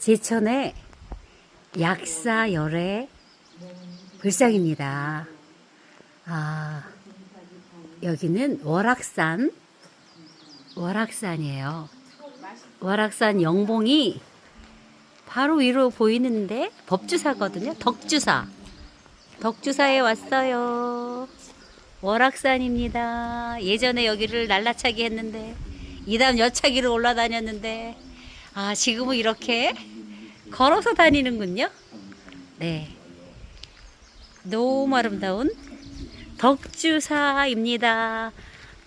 제천의 약사열의 불상입니다. 아, 여기는 월악산, 월악산이에요. 월악산 영봉이 바로 위로 보이는데 법주사거든요. 덕주사. 덕주사에 왔어요. 월악산입니다. 예전에 여기를 날라차기 했는데 이담 여차기로 올라다녔는데 아 지금은 이렇게 걸어서 다니는군요. 네. 너무 아름다운 덕주사입니다.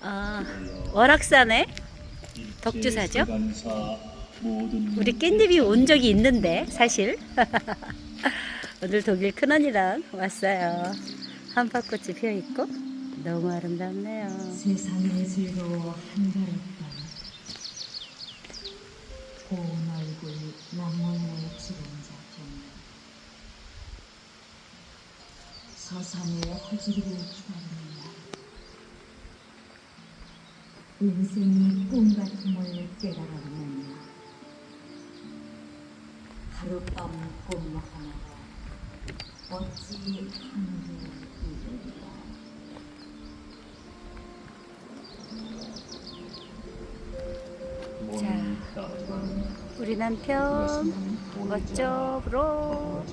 아, 월악산의 덕주사죠. 우리 깻잎이 온 적이 있는데 사실 오늘 독일 큰언니랑 왔어요. 한밭꽃이 피어 있고 너무 아름답네요. 세상의 즐거워 한가롭다. 고운 얼굴 낭만의 주름자 경 서산의 허지를 기다린다. 인생이 꿈 같음을 깨달았느냐. 하룻밤 꿈 하나가 어찌 한두 우리 남편 어쩌브로